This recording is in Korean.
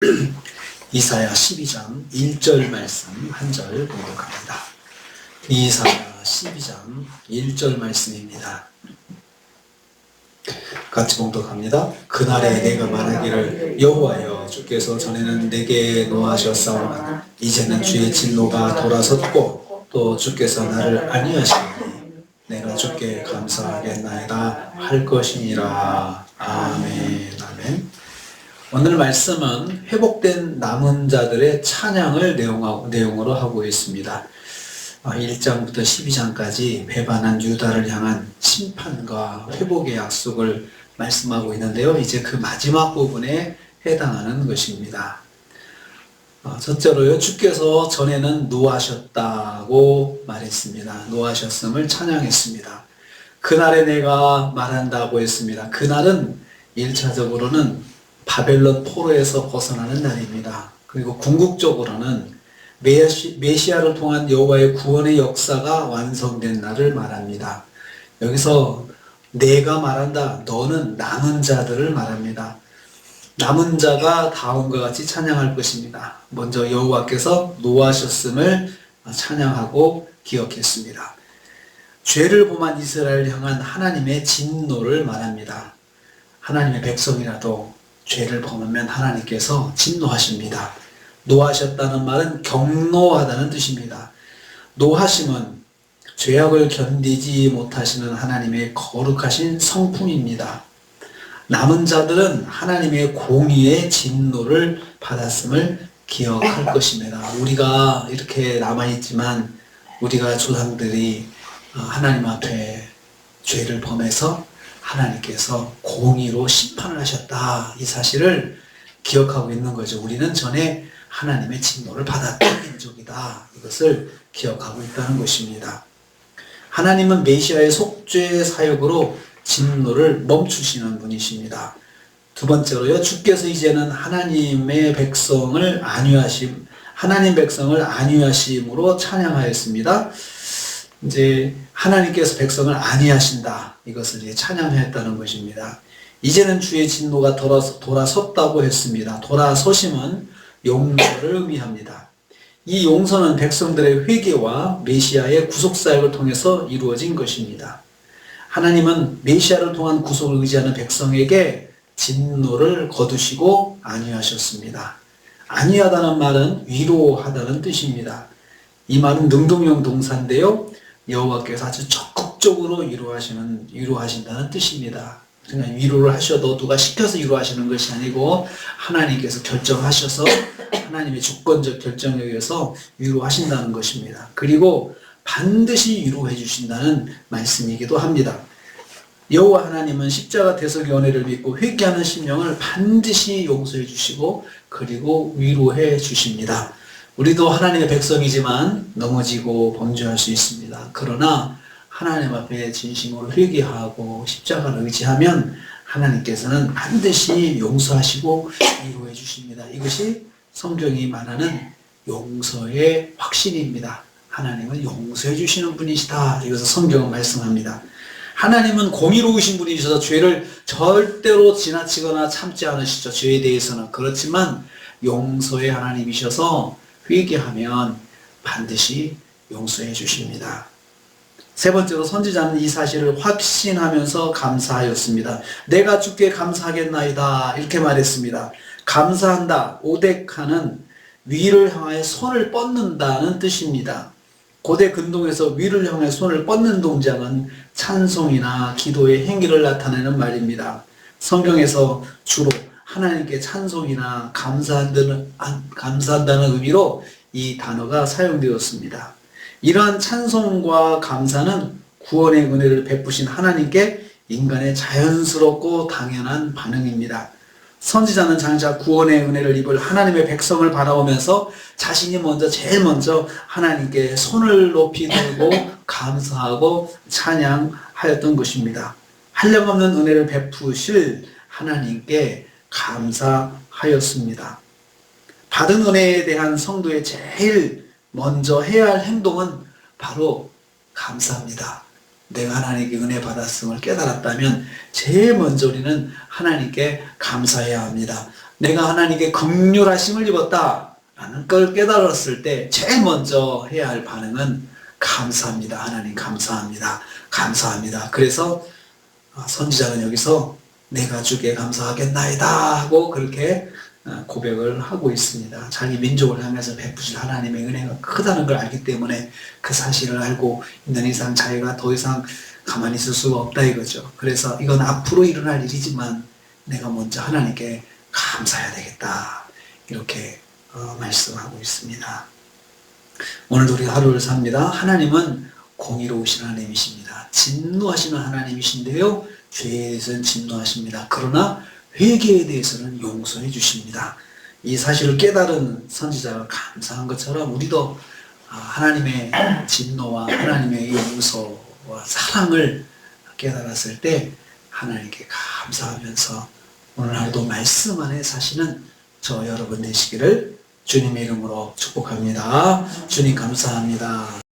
이사야 12장 1절 말씀 한 절 공독합니다. 이사야 12장 1절 말씀입니다. 같이 공독합니다. 그날에 내가 말하기를 여호와여 주께서 전에는 내게 노하셨사오나 이제는 주의 진노가 돌아섰고 또 주께서 나를 아니하시니 내가 주께 감사하겠나이다 할 것이니라 아멘 아멘 오늘 말씀은 회복된 남은 자들의 찬양을 내용으로 하고 있습니다. 1장부터 12장까지 배반한 유다를 향한 심판과 회복의 약속을 말씀하고 있는데요. 이제 그 마지막 부분에 해당하는 것입니다. 어, 첫째로요, 주께서 전에는 노하셨다고 말했습니다. 노하셨음을 찬양했습니다. 그날에 내가 말한다고 했습니다. 그날은 1차적으로는 바벨론 포로에서 벗어나는 날입니다. 그리고 궁극적으로는 메시, 메시아 를 통한 여호와의 구원의 역사가 완성된 날을 말합니다. 여기서 내가 말한다. 너는 남은 자들을 말합니다. 남은 자가 다음과 같이 찬양할 것입니다. 먼저 여호와께서 노하셨음을 찬양하고 기억했습니다. 죄를 범한 이스라엘을 향한 하나님의 진노를 말합니다. 하나님의 백성이라도 죄를 범하면 하나님께서 진노하십니다. 노하셨다는 말은 경노하다는 뜻입니다. 노하심은 죄악을 견디지 못하시는 하나님의 거룩하신 성품입니다. 남은 자들은 하나님의 공의의 진노를 받았음을 기억할 것입니다. 우리가 이렇게 남아있지만 우리가 조상들이 하나님 앞에 죄를 범해서 하나님께서 공의로 심판을 하셨다. 이 사실을 기억하고 있는 거죠. 우리는 전에 하나님의 진노를 받았던 민족이다. 이것을 기억하고 있다는 것입니다. 하나님은 메시아의 속죄 사역으로 진노를 멈추시는 분이십니다. 두 번째로요, 주께서 이제는 하나님의 백성을 안위하심, 하나님 백성을 안위하심으로 찬양하였습니다. 이제 하나님께서 백성을 안위하신다. 이것을 이제 찬양했다는 것입니다. 이제는 주의 진노가 돌아섰다고 했습니다. 돌아서심은 용서를 의미합니다. 이 용서는 백성들의 회개와 메시아의 구속 사역을 통해서 이루어진 것입니다. 하나님은 메시아를 통한 구속을 의지하는 백성에게 진노를 거두시고 안위하셨습니다. 안위하다는 말은 위로하다는 뜻입니다. 이 말은 능동형 동사인데요. 여호와께서 아주 적극적으로 위로하시는 위로하신다는 뜻입니다. 그러니까 위로를 하셔도 누가 시켜서 위로하시는 것이 아니고 하나님께서 결정하셔서 하나님의 주권적 결정에 의해서 위로하신다는 것입니다. 그리고 반드시 위로해 주신다는 말씀이기도 합니다. 여호와 하나님은 십자가 대속의 은혜를 믿고 회개하는 심령을 반드시 용서해 주시고 그리고 위로해 주십니다. 우리도 하나님의 백성이지만 넘어지고 범죄할 수 있습니다. 그러나 하나님 앞에 진심으로 회개하고 십자가를 의지하면 하나님께서는 반드시 용서하시고 위로해 주십니다. 이것이 성경이 말하는 용서의 확신입니다. 하나님은 용서해 주시는 분이시다. 이것을 성경은 말씀합니다. 하나님은 공의로우신 분이셔서 죄를 절대로 지나치거나 참지 않으시죠. 죄에 대해서는. 그렇지만 용서의 하나님이셔서 회개하면 반드시 용서해 주십니다. 세 번째로 선지자는 이 사실을 확신하면서 감사하였습니다. 내가 주께 감사하겠나이다. 이렇게 말했습니다. 감사한다. 오데카는 위를 향하여 손을 뻗는다는 뜻입니다. 고대 근동에서 위를 향해 손을 뻗는 동작은 찬송이나 기도의 행위를 나타내는 말입니다. 성경에서 주로 하나님께 찬송이나 감사한다는, 감사한다는 의미로 이 단어가 사용되었습니다. 이러한 찬송과 감사는 구원의 은혜를 베푸신 하나님께 인간의 자연스럽고 당연한 반응입니다. 선지자는 장차 구원의 은혜를 입을 하나님의 백성을 바라보면서 자신이 먼저 제일 먼저 하나님께 손을 높이 들고 감사하고 찬양하였던 것입니다. 한량없는 은혜를 베푸실 하나님께 감사하였습니다. 받은 은혜에 대한 성도의 제일 먼저 해야 할 행동은 바로 감사합니다. 내가 하나님께 은혜 받았음을 깨달았다면 제일 먼저 우리는 하나님께 감사해야 합니다. 내가 하나님께 극률하심을 입었다. 라는 걸 깨달았을 때 제일 먼저 해야 할 반응은 감사합니다. 하나님 감사합니다. 감사합니다. 그래서 아, 선지자는 여기서 내가 주께 감사하겠나이다 하고 그렇게 아, 고백을 하고 있습니다. 자기 민족을 향해서 베푸실 하나님의 은혜가 크다는 걸 알기 때문에 그 사실을 알고 있는 이상 자기가 더 이상 가만히 있을 수가 없다 이거죠. 그래서 이건 앞으로 일어날 일이지만 내가 먼저 하나님께 감사해야 되겠다. 이렇게 어, 말씀하고 있습니다. 오늘도 우리 하루를 삽니다. 하나님은 공의로우신 하나님이십니다. 진노하시는 하나님이신데요. 죄에 대해서는 진노하십니다. 그러나 회개에 대해서는 용서해 주십니다. 이 사실을 깨달은 선지자가 감사한 것처럼 우리도 아, 하나님의 진노와 하나님의 용서와 사랑을 깨달았을 때 하나님께 감사하면서 오늘 하루도 말씀 안에 사시는 저 여러분 되시기를 주님의 이름으로 축복합니다. 주님 감사합니다.